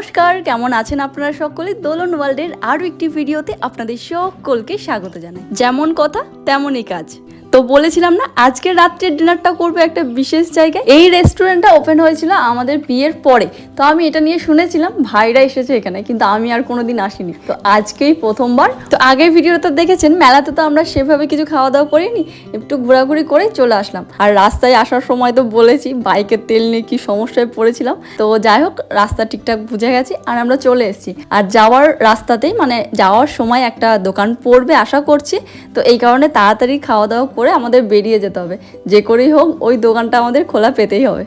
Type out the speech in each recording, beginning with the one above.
নমস্কার, কেমন আছেন আপনারা সকলে? দোলন ওয়ার্ল্ডের আরও একটি ভিডিওতে আপনাদের সকলকে স্বাগত জানাই। যেমন কথা, তেমনই কাজ। তো বলেছিলাম না আজকে রাত্রের ডিনারটা করব একটা বিশেষ জায়গায়। এই রেস্টুরেন্টটা ওপেন হয়েছিল আমাদের বিয়ের পরে। তো আমি এটা নিয়ে শুনেছিলাম, ভাইরা এসেছে এখানে, কিন্তু আমি আর কোনোদিন আসিনি। তো আজকেই প্রথমবার। তো আগের ভিডিওটা দেখেছেন, মেলাতে তো আমরা সেভাবে কিছু খাওয়া দাওয়া করিনি, একটু ঘোরাঘুরি করে চলে আসলাম। আর রাস্তায় আসার সময় তো বলেছি বাইকের তেল নিয়ে কি সমস্যায় পড়েছিলাম। তো যাই হোক, রাস্তা ঠিকঠাক বুঝে গেছি, আর আমরা চলে এসেছি। আর যাওয়ার রাস্তাতেই মানে যাওয়ার সময় একটা দোকান পড়বে আশা করছি। তো এই কারণে তাড়াতাড়ি খাওয়া দাওয়া করে আমাদের বেরিয়ে যেতে হবে। যে করেই হোক ওই দোকানটা আমাদের খোলা পেতেই হবে।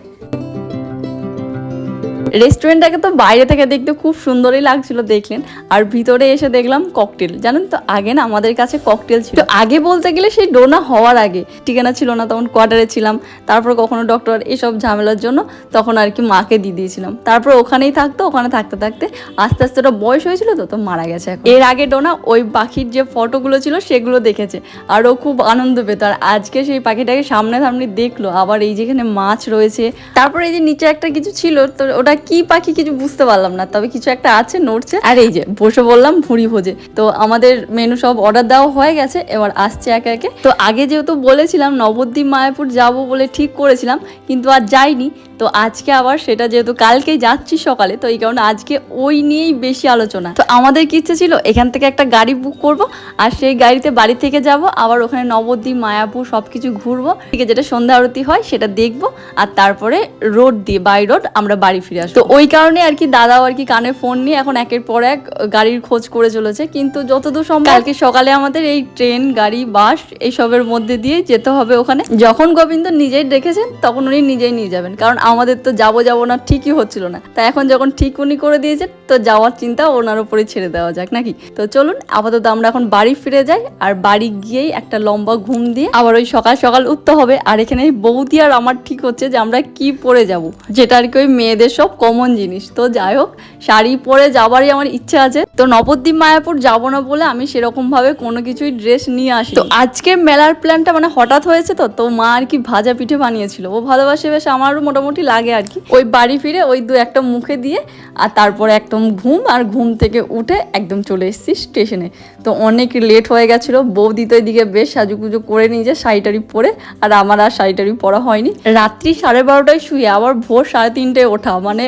রেস্টুরেন্টটাকে তো বাইরে থেকে দেখতে খুব সুন্দরই লাগছিল দেখলেন। আর ভিতরে এসে দেখলাম ককটেল জানেন তো, আগে না আমাদের কাছে ককটেল ছিল। আগে বলতে গেলে সেই ডোনা হওয়ার আগে ঠিকানা ছিল না, তখন কোয়ার্টারে ছিলাম। তারপর কখনো ডক্টর এসব ঝামেলার জন্য তখন আর কি মাকে দিয়ে দিয়েছিলাম। তারপর ওখানেই থাকতো, ওখানে থাকতে থাকতে আস্তে আস্তে ওটা বয়স হয়েছিল তো তো মারা গেছে এখন। এর আগে ডোনা ওই পাখির যে ফটোগুলো ছিল সেগুলো দেখেছে। আর ও খুব আনন্দ পেত। আর আজকে সেই পাখিটাকে সামনে সামনে দেখল। আবার এই যেখানে মাছ রয়েছে। তারপর এই যে নিচে একটা কিছু ছিল, তো ওটা কি পাখি কিছু বুঝতে পারলাম না, তবে কিছু একটা আছে, নড়ছে। আর এই যে, বসে বললাম ভুড়ি ভোজে। তো আমাদের মেনু সব অর্ডার দেওয়া হয়ে গেছে, এবার আসছে একে একে। তো আগে যেহেতু বলেছিলাম নবদ্বীপ, মায়াপুর যাব বলে ঠিক করেছিলাম, কিন্তু আর যাইনি। তো আজকে আবার সেটা যেহেতু কালকেই যাচ্ছি সকালে, তো এই কারণে আজকে ওই নিয়েই বেশি আলোচনা। তো আমাদের কি ইচ্ছে ছিল? এখান থেকে একটা গাড়ি বুক করব, আর সেই গাড়িতে বাড়ি থেকে যাব, আবার ওখানে নবদ্বীপ, মায়াপুর সব কিছু ঘুরবো। আছে যেটা সন্ধ্যা আরতি হয় সেটা দেখব, আর তারপরে রোড দিয়ে বাই রোড আমরা বাড়ি ফিরে আসব। তো ওই কারণে আর কি দাদাও আর কি কানে ফোন নিয়ে এখন একের পর এক গাড়ির খোঁজ করে চলেছে। কিন্তু যতদূর সম্ভব কালকে সকালে আমাদের এই ট্রেন গাড়ি বাস এইসবের মধ্যে দিয়ে যেতে হবে ওখানে। যখন গোবিন্দ নিজেই দেখেছেন, তখন উনি নিজেই নিয়ে যাবেন। কারণ আমাদের তো যাব যাব না, ঠিকই হচ্ছিল না। তা এখন যখন ঠিক উনি করে দিয়েছেন, তো যাওয়ার চিন্তা ওনার উপরে ছেড়ে দেওয়া যাক, নাকি? তো চলুন, আপাতত আমরা এখন বাড়ি ফিরে যাই, আর বাড়ি গিয়েই একটা লম্বা ঘুম দিয়ে আবার ওই সকাল সকাল উঠতে হবে। আর এখানে বৌদি আর আমার ঠিক হচ্ছে যে আমরা কি পরে যাব। যেটা আর কি ওই মেয়েদের সব কমন জিনিস। তো যাই হোক, শাড়ি পরে যাবারই আমার ইচ্ছা আছে। তো নবদ্বীপ মায়াপুর যাব না বলে আমি সেরকম ভাবে কোনো কিছুই ড্রেস নিয়ে আসি তো আজকের মেলার প্ল্যানটা মানে হঠাৎ হয়েছে তো তো মা আর কি ভাজা পিঠে বানিয়েছিল। ও ভালোবাসে বেশ, আমারও মোটামুটি লাগে আর কি। ওই বাড়ি ফিরে ওই দু একটা মুখে দিয়ে আর তারপর একদম ঘুম আর ঘুম থেকে উঠে একদম চলে এসেছি স্টেশনে। তো অনেক লেট হয়ে গেছিল, বৌদি তো এদিকে বেশ সাজুগুজু করে নিয়ে শাড়িটারি পরে আর আমার আর শাড়িটারি পরা হয়নি। রাত্রি সাড়ে বারোটায় শুয়ে আবার ভোর সাড়ে তিনটায় ওঠা মানে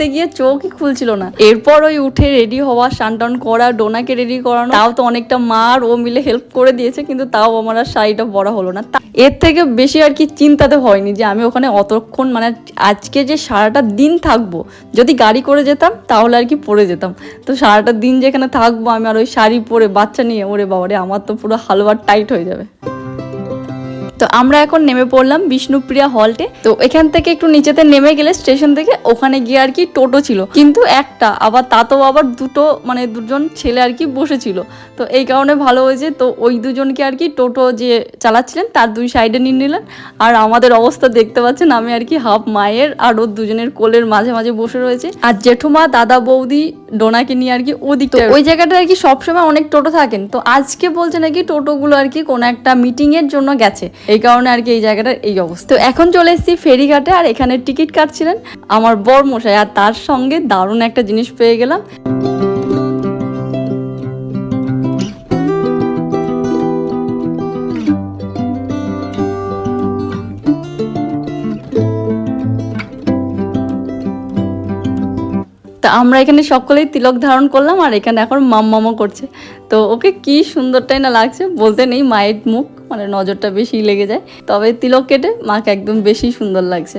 উঠতে গিয়ে চোখই খুলছিল না। এরপর ওই উঠে রেডি হওয়া স্নান টান করা, ডোনাকে রেডি করানো, তাও তো অনেকটা মা আর ও মিলে হেল্প করে দিয়েছে, কিন্তু তাও আমার আর শাড়িটা বড় হলো না। এর থেকে বেশি আর কি চিন্তাতে হয়নি যে আমি ওখানে অতক্ষণ মানে আজকে যে সারাটা দিন থাকব, যদি গাড়ি করে যেতাম, তাহলে আর কি পরে যেতাম। তো সারাটা দিন যেখানে থাকব, আমি আর ওই শাড়ি পরে বাচ্চা নিয়ে, ওরে বাবারে, আমার তো পুরো হালুয়ার টাইট হয়ে যাবে। তো আমরা এখন নেমে পড়লাম বিষ্ণুপ্রিয়া হলটে। তো এখান থেকে একটু নিচেতে নেমে গেলে স্টেশন থেকে ওখানে গিয়ে আর কি টোটো ছিল। কিন্তু একটা, আবার তাতেও আবার দুটো মানে দুজন ছেলে আর কি বসেছিল। তো এই কারণে ভালো হয়েছে, তো ওই দুজনকে আর কি টোটো যে চালাচ্ছিলেন তার দুই সাইডে নিয়ে নিলেন। আর আমাদের অবস্থা দেখতে পাচ্ছেন, আমি আর কি হাফ মায়ের আর ওর দুজনের কোলের মাঝে মাঝে বসে রয়েছে। আর জেঠুমা, দাদা, বৌদি ডোনাকে নিয়ে আর কি ওদিকটা ওই জায়গাটা আর কি সবসময় অনেক টোটো থাকেন। তো আজকে বলছে নাকি টোটোগুলো আর কি কোনো একটা মিটিং এর জন্য গেছে। এই কারণে আর কি এই জায়গাটার এই অবস্থা। তো এখন চলে এসেছি ফেরিঘাটে আর এখানে টিকিট কাটছিলেন আমার বর মশাই আর তার সঙ্গে দারুণ একটা জিনিস পেয়ে গেলাম। আমরা এখানে সকলেই তিলক ধারণ করলাম আর এখানে এখন মাম্মামা করছে। তো ওকে কি সুন্দরটাই না লাগছে, বলতে নেই, মায়ের মুখ মানে নজরটা বেশি লেগে যায়। তবে তিলক কেটে মাকে একদম বেশি সুন্দর লাগছে।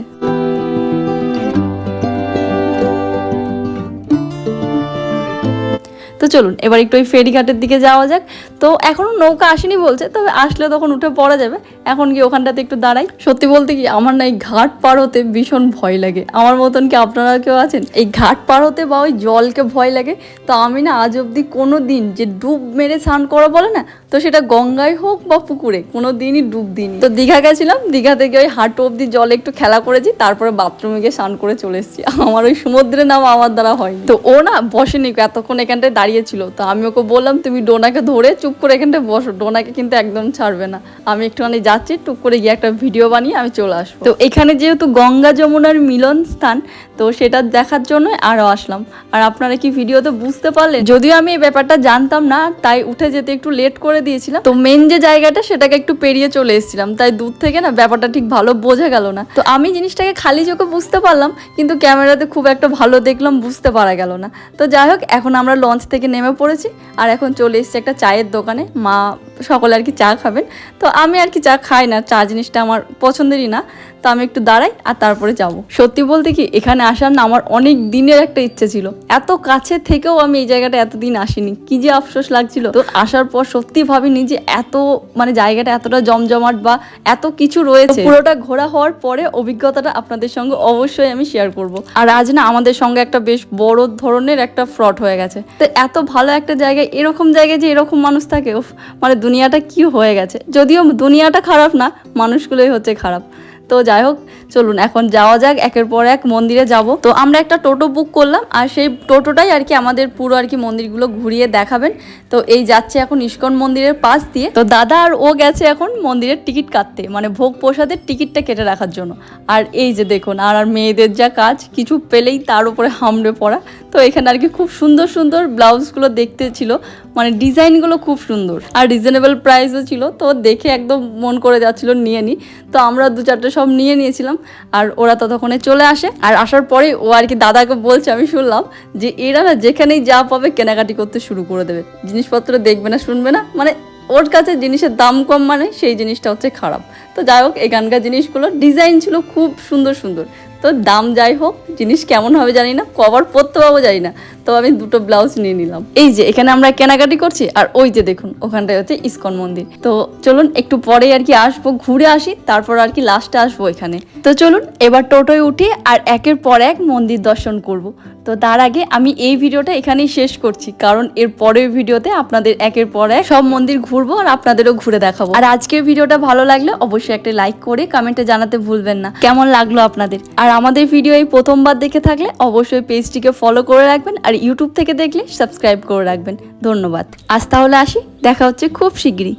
চলুন, এবার একটু ওই ফেরিঘাটের দিকে যাওয়া যাক। তো এখনও নৌকা আসেনি বলছে, তবে আসলে তখন উঠে পড়া যাবে। এখন কি ওখানটাতে একটু দাঁড়াই। সত্যি বলতে কি, আমার না এই ঘাট পার হতে ভীষণ ভয় লাগে। আমার মতন কি আপনারা কেউ আছেন? এই ঘাট পার হতে বা ওই জলকে ভয় লাগে, তো আমি না আজ অবধি কোনো দিন যে ডুব মেরে স্নান করা বলে না, তো সেটা গঙ্গায় হোক বা পুকুরে, কোনো দিনই ডুব দিইনি। তো দীঘা গেছিলাম, দীঘা থেকে ওই হাঁটু অব্দি জলে একটু খেলা করেছি, তারপরে বাথরুমে গিয়ে স্নান করে চলে এসেছি। আমার ওই সমুদ্রে নাম আমার দ্বারা হয়নি। তো ও না বসেনি, এতক্ষণ এখানটায় দাঁড়িয়েছিল তো আমি ওকে বললাম, তুমি ডোনাকে ধরে চুপ করে এখানটায় বসো। ডোনাকে কিন্তু একদম ছাড়বে না। আমি একটুখানি যাচ্ছি, টুক করে গিয়ে একটা ভিডিও বানিয়ে আমি চলে আসব। তো এখানে যেহেতু গঙ্গা যমুনার মিলন স্থান, তো সেটা দেখার জন্য আরও আসলাম। আর আপনারা কি ভিডিওতে বুঝতে পারলেন? যদিও আমি এই ব্যাপারটা জানতাম না, তাই উঠে যেতে একটু লেট করে দিয়েছিলাম। তো মেন যে জায়গাটা, সেটাকে একটু পেরিয়ে চলে এসেছিলাম। তাই দূর থেকে না ব্যাপারটা ঠিক ভালো বোঝা গেল না। তো আমি জিনিসটাকে খালি চোখে বুঝতে পারলাম, কিন্তু ক্যামেরাতে খুব একটা ভালো দেখলাম, বুঝতে পারা গেল না। তো যাই হোক, এখন আমরা লঞ্চ থেকে নেমে পড়েছি আর এখন চলে এসেছি একটা চায়ের দোকানে। মা সকলে আর কি চা খাবেন। তো আমি আর কি চা খাই না, চা জিনিসটা আমার পছন্দেরই না। তো আমি একটু দাঁড়াই আর তারপরে যাব। সত্যি বলতে কি, এখানে আসার না আমার অনেক দিনের একটা ইচ্ছে ছিল। এত কাছে থেকেও আমি এই জায়গাটা এতদিন আসিনি। কি যে আফসোস লাগছিল। তো আসার পর সত্যি ভাবিনি যে এত মানে জায়গাটা এতটা জমজমাট বা এত কিছু রয়েছে। পুরোটা ঘোরা হওয়ার পরে অভিজ্ঞতাটা আপনাদের সঙ্গে অবশ্যই আমি শেয়ার করব। আর আজ না আমাদের সঙ্গে একটা বেশ বড় ধরনের একটা ফ্রড হয়ে গেছে। তো এত ভালো একটা জায়গায়, এরকম জায়গায় যে এরকম মানুষ থাকে মানে দুনিয়াটা কি হয়ে গেছে? যদিও দুনিয়াটা খারাপ না, মানুষগুলোই হচ্ছে খারাপ। তো যাই হোক চলুন, এখন যাওয়া যাক, একের পর এক মন্দিরে যাব। তো আমরা একটা টোটো বুক করলাম, আর সেই টোটোটাই আর কি আমাদের পুরো আর কি মন্দিরগুলো ঘুরিয়ে দেখাবেন। তো এই যাচ্ছে এখন ইস্কন মন্দিরের পাশ দিয়ে। তো দাদা আর ও গেছে এখন মন্দিরের টিকিট কাটতে মানে ভোগ প্রসাদের টিকিটটা কেটে রাখার জন্য। আর এই যে দেখুন, আর আর মেয়েদের যা কাজ, কিছু পেলেই তার উপরে হামড়ে পড়া। তো এখানে আর কি খুব সুন্দর সুন্দর ব্লাউজগুলো দেখতে ছিল মানে ডিজাইনগুলো খুব সুন্দর। আর রিজনেবল প্রাইসও ছিল, তো দেখে একদম মন করে যাচ্ছিল, নিয়ে নিই তো আমরা দু চারটে সব নিয়ে নিয়েছিলাম। আর ওরা ততক্ষণে চলে আসে। আর আসার পরে ও আর কি দাদাকে বলছে, আমি শুনলাম যে এরা না যেখানেই যা পাবে কেনাকাটি করতে শুরু করে দেবে। জিনিসপত্র দেখবে না, শুনবে না মানে ওর কাছে জিনিসের দাম কম মানে সেই জিনিসটা হচ্ছে খারাপ। তো যাই হোক, এখানকার জিনিসগুলো ডিজাইন ছিল খুব সুন্দর সুন্দর। তো দাম যাই হোক, জিনিস কেমন হবে জানি না, কভার পরতে পাবো জানি না। তো আমি দুটো ব্লাউজ নিয়ে নিলাম। এই যে, এখানে আমরা কেনাকাটি করছি, আর ওই যে দেখুন, ওখানটায় হচ্ছে ইস্কন মন্দির। তো চলুন, একটু পরে আর কি আসব, ঘুরে আসি, তারপর আর কি লাস্টে আসব এখানে। তো চলুন, এবার টোটোয় উঠি, আর একের পর এক মন্দির দর্শন করব। তো তার আগে আমি এই ভিডিওটা এখানেই শেষ করছি, কারণ এর পরের ভিডিওতে আপনাদের একের পর এক সব মন্দির ঘুরবো, আর আপনাদেরও ঘুরে দেখাবো। আর আজকের ভিডিওটা ভালো লাগলে অবশ্যই একটা লাইক করে কমেন্টে জানাতে ভুলবেন না। কেমন লাগল আপনাদের? আর আমাদের ভিডিও এই প্রথমবার দেখে থাকলে অবশ্যই পেজটিকে ফলো করে রাখবেন আর ইউটিউব থেকে দেখলে সাবস্ক্রাইব করে রাখবেন। ধন্যবাদ। আজ তাহলে আসি। দেখা হচ্ছে খুব শিগগিরই।